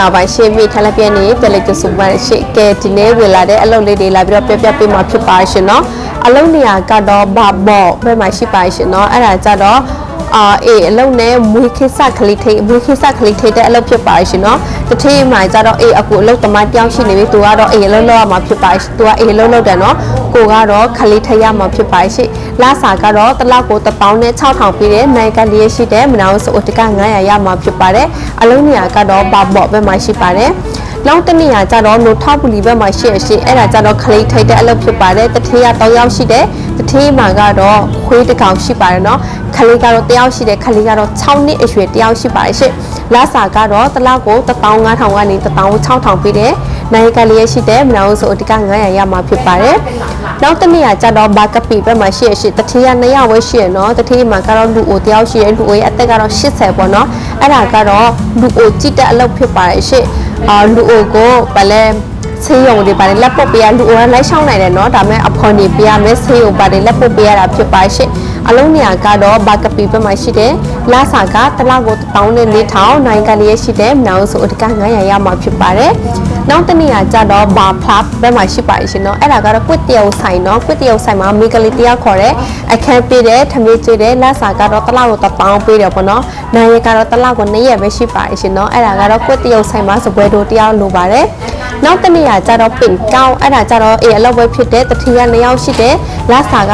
လာပါရှင်မိထလက်ပြည့်နေတယ်လေးကျစုပါရှေ့ကဲဒီနေ့ဝင်လာတဲ့အလုပ်လေးတွေလာပြီးတော့ပြပြပေးမှာဖြစ်ပါရှင်เนาะအလုပ်နေရာကတော့ဘာဘော့ဘယ်မှာရှိပါရှင်เนาะအဲ့ဒါကြတော့ အာအေးအလုပ်နဲ့မွေးခိစကလေးထိမွေးခိစကလေးထိတဲ့အလုပ်ဖြစ်ပါရှင်နော်တထိမှကြတော့အေးအခုအလုပ်တမိုင်းပြောင်းရှိနေပြီသူကတော့အေးအလုပ်လုပ်ရမှာဖြစ်ပါရှင်သူကအေးအလုပ်လုပ်တယ်နော်ကိုကတော့ခလေးထိရမှာဖြစ်ပါရှင်လစာကတော့တစ်လောက်ကိုတစ်ပေါင်းနဲ့6000ပေးတယ်နိုင်ကလေးရှိတဲ့မနာဆိုအတက900ရမှာဖြစ်ပါတယ်အလုပ်နေရာကတော့ဘာပေါ့ပဲမှရှိပါတယ် နောက်တစ်နေရာကျတော့နိုထောက်ပူလီဘက်မှာရှိရရှိအဲ့ဒါကျတော့ခလေးထိတ်တဲ့အလုပ်ဖြစ်ပါတယ်တထေးက3ယောက်ရှိတယ်တထေးမှာကတော့ခွေးတစ်ကောင်ရှိပါတယ်နော်ခလေးကတော့1ယောက်ရှိတယ်ခလေးကတော့6နှစ်အရွယ်1ယောက်ရှိပါတယ်ရှင့်လစာကတော့တစ်လောက်ကို15000ကနေ16000ပေးတယ်နိုင်ကလေးရရှိတယ်မနာဘူးဆိုအတက900ရမှာဖြစ်ပါတယ်နောက်တစ်နေရာကျတော့ဘာကပီဘက်မှာရှိရရှိတထေးက2ယောက်ပဲရှိရနော်တထေးမှာကတော့လူအို1ယောက်ရှိရလူအိုရဲ့အသက်ကတော့80ပေါ့နော်အဲ့ဒါကတော့လူအိုကြည့်တဲ့အလုပ်ဖြစ်ပါတယ်ရှင့် အာလူအိုကိုဗလဲ ဆေးရုံတွေပါတယ်လက်ပုတ်ပေးရလူအိုကလိုက်ရှောင်းနိုင်တယ်เนาะဒါပေမဲ့အဖော်နေပေးရမယ်ဆေးရုံပါတယ်လက်ပုတ်ပေးရတာဖြစ်ပါရှင့်အလုံးနေရာကတော့ဘာကပီဘက်မှာရှိတယ်လာစာကတစ်လောက်ကို1400နိုင်ကလေးရှိတယ်နောက်ဆိုအတက900ရမှာဖြစ်ပါတယ်နောက်တစ်နေရာကျတော့ဘာဖလပ်ဘက်မှာရှိပါရှင်เนาะအဲ့ဒါကတော့ကွတ်တရုပ်ဆိုင်เนาะကွတ်တရုပ်ဆိုင်မှာမိကလေးတယောက်ခေါ်တယ်အခန်းပေးတယ်ထမင်းကျွေးတယ်လာစာကတော့တစ်လောက်ကို1000ပေးတယ်ပေါ့เนาะနိုင်ရကတော့တစ်လောက်ကို2ရက်ပဲရှိပါရှင်เนาะအဲ့ဒါကတော့ကွတ်တရုပ်ဆိုင်မှာစပွဲတို့တယောက်လိုပါတယ် နောက်တစ်နေရာကျတော့ပင်ကောင်းအဲ့ဒါကျတော့အေးအလောက်ပဲဖြစ်တဲ့တတိယနှစ်ယောက်ရှိတယ်လာစာက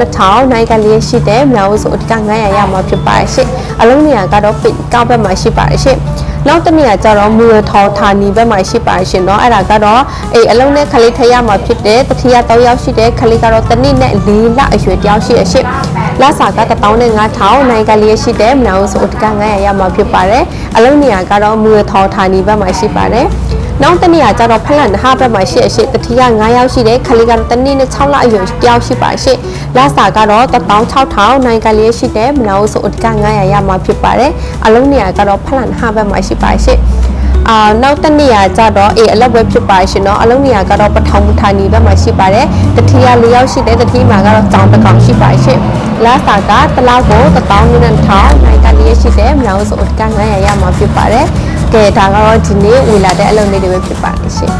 12000နိုင်ကလေးရှိတယ်မြောက်ဆိုအဓိက900ရမှာဖြစ်ပါရှင့်အလုံးနေရာကတော့ပင်ကောင်းဘက်မှာရှိပါရှင့်နောက်တစ်နေရာကျတော့မူရထော်ဌာနီဘက်မှာရှိပါရှင်เนาะအဲ့ဒါကတော့အေးအလုံးနဲ့ခလေးထရမှာဖြစ်တဲ့တတိယ3ယောက်ရှိတဲ့ခလေးကတော့တစ်နှစ်နဲ့4လအရွယ်တယောက်ရှိရရှင့်လာစာက15000နိုင်ကလေးရှိတယ်မြောက်ဆိုအဓိက900ရမှာဖြစ်ပါတယ်အလုံးနေရာကတော့မူရထော်ဌာနီဘက်မှာရှိပါတယ် နောက်တစ်နေရာကျတော့ဖလန်နဟာဘက်မှာရှိအရှိတတိယ9ယောက်ရှိတယ်ခလေးကတော့တစ်နှစ်နဲ့6လအရွယ်တယောက်ရှိပါရှိလာစာကတော့16000နိုင်ကလေးရှိတယ်မနာဘူးဆိုအဓိက900ရမှာဖြစ်ပါတယ်အလုံးနေရာကတော့ဖလန်နဟာဘက်မှာရှိပါရှိအာနောက်တစ်နေရာကျတော့အေးအလက်ပွဲဖြစ်ပါရှင်เนาะအလုံးနေရာကတော့ပထောင်မူထာနီဘက်မှာရှိပါတယ်တတိယ၄ယောက်ရှိတယ်တတိမှာကတော့ကြောင်တစ်ကောင်ရှိပါရှင်လာစာကတစ်လောက်ကို1000နဲ့1000နိုင်ကလေးရှိတယ်မနာဘူးဆိုအဓိက900ရမှာဖြစ်ပါတယ် ကဲဒါကတော့ဒီနေ့ဝေလာတဲ့အလုပ်လေးတွေပဲဖြစ်ပါတယ်ရှင်